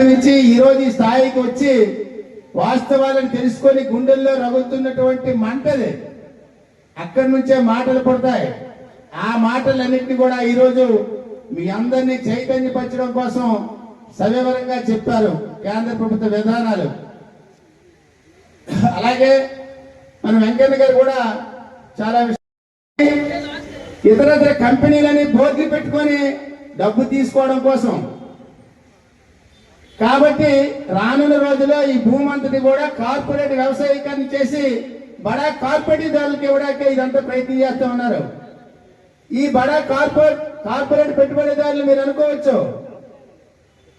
నుంచి ఈరోజు ఈ స్థాయికి వచ్చి వాస్తవాలను తెలుసుకొని గుండెల్లో రగులుతున్నటువంటి మంటది అక్కడి నుంచే మాటలు పడతాయి. ఆ మాటలన్నింటినీ కూడా ఈరోజు మీ అందరినీ చైతన్యపరచడం కోసం సవివరంగా చెప్పారు కేంద్ర ప్రభుత్వ విధానాలు. అలాగే మన వెంకయ్య గారు కూడా చాలా ఇతర ఇతర కంపెనీలని బోర్డులు పెట్టుకొని డబ్బు తీసుకోవడం కోసం కాబట్టి రానున్న రోజుల్లో ఈ భూమి అంతటి కూడా కార్పొరేట్ వ్యవసాయీకరణ చేసి బడా కార్పొరేట్ ఇవ్వడానికి ఇదంతా ప్రయత్నం చేస్తూ ఉన్నారు. ఈ బడా కార్పొరేట్ కార్పొరేట్ పెట్టుబడిదారులు మీరు అనుకోవచ్చు.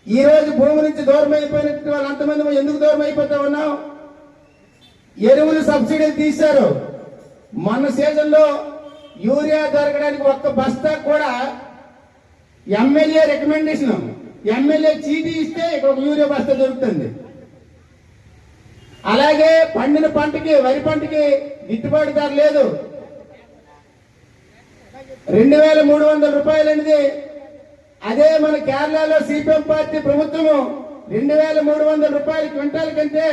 ఈ రోజు భూమి నుంచి దూరం అయిపోయినట్టు వాళ్ళు అంతమంది ఎందుకు దూరం అయిపోతా ఉన్నాం? ఎరువులు సబ్సిడీలు తీశారు. మొన్న సీజన్లో యూరియా దొరకడానికి ఒక్క బస్తా కూడా ఎమ్మెల్యే రికమెండేషన్ ఎమ్మెల్యే చీటీ ఇస్తే ఇక్కడ ఒక యూరియా బస్తా దొరుకుతుంది. అలాగే పండిన పంటకి వరి పంటకి గిట్టుబాటు ధర లేదు. రెండు వేల మూడు వందల రూపాయలు అనేది అదే మన కేరళలో సిపిఎం పార్టీ ప్రభుత్వము రెండు వేల మూడు వందల రూపాయలు క్వింటాల్ కంటే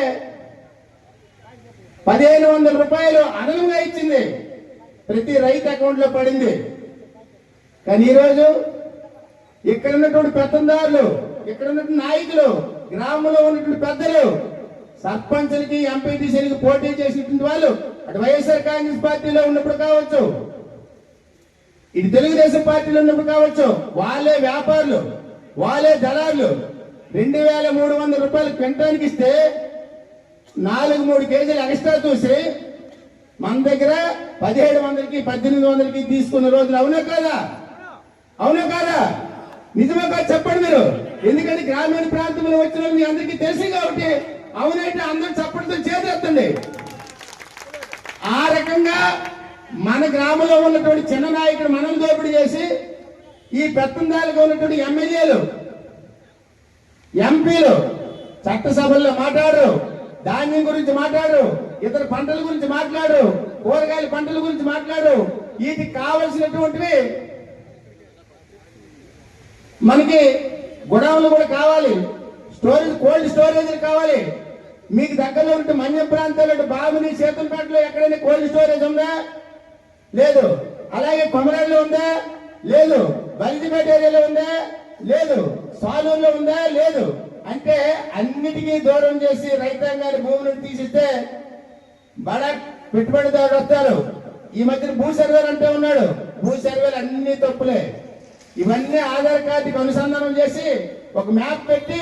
పదిహేను వందల రూపాయలు అదనంగా ఇచ్చింది. ప్రతి రైతు అకౌంట్లో పడింది. కానీ ఈరోజు ఇక్కడ ఉన్నటువంటి పెత్తందారులు ఇక్కడ ఉన్నటువంటి నాయకులు గ్రామంలో ఉన్నటువంటి పెద్దలు సర్పంచులకి ఎంపీటీసీలకి పోటీ చేసినటువంటి వాళ్ళు అటు వైఎస్ఆర్ కాంగ్రెస్ పార్టీలో ఉన్నప్పుడు కావచ్చు ఇటు తెలుగుదేశం పార్టీలో ఉన్నప్పుడు కావచ్చు వాళ్ళే వ్యాపారులు వాళ్ళే దళారులు. రెండు వేల మూడు వందల రూపాయలు క్వింటానికి ఇస్తే నాలుగు మూడు కేజీలు ఎక్స్ట్రా చూసి మన దగ్గర పదిహేడు వందలకి పద్దెనిమిది వందలకి తీసుకున్న రోజులు అవునా కాదా? అవునా కాదా? నిజమే కాదు చెప్పండి మీరు. ఎందుకంటే గ్రామీణ ప్రాంతంలో వచ్చిన మీ అందరికీ తెలుసు కాబట్టి అవునైతే అందరూ చప్పటితో చేసేస్తుంది ఆ రకంగా మన గ్రామంలో ఉన్నటువంటి చిన్న నాయకుడు మనం దోపిడీ చేసి ఈ పెత్తందాలుగా ఉన్నటువంటి ఎమ్మెల్యేలు ఎంపీలు చట్టసభల్లో మాట్లాడరు ధాన్యం గురించి మాట్లాడరు ఇతర పంటల గురించి మాట్లాడరు కూరగాయల పంటల గురించి మాట్లాడరు. వీటికి కావలసినటువంటివి మనకి గొడవలు కూడా కావాలి. స్టోరేజ్ కోల్డ్ స్టోరేజ్ కావాలి. మీకు దగ్గరలో ఉంటే మన్య ప్రాంతాలు బాబుని సేతంపేటలో ఎక్కడైనా కోల్డ్ స్టోరేజ్ ఉందా? లేదు. అలాగే కొమరాల్లో ఉందా? లేదు. బలిజిపేట ఏరియాలో ఉందా? లేదు. సాలూరులో ఉందా? లేదు. అంటే అన్నిటికీ దూరం చేసి రైతాంగాన్ని భూములను తీసిస్తే బడా పెట్టుబడిదారులు వస్తారు. ఈ మధ్యన భూ సర్వేలు అంటే ఉన్నాడు. భూ సర్వేలు అన్ని తప్పులే. ఇవన్నీ ఆధార్ కార్డుకి అనుసంధానం చేసి ఒక మ్యాప్ పెట్టి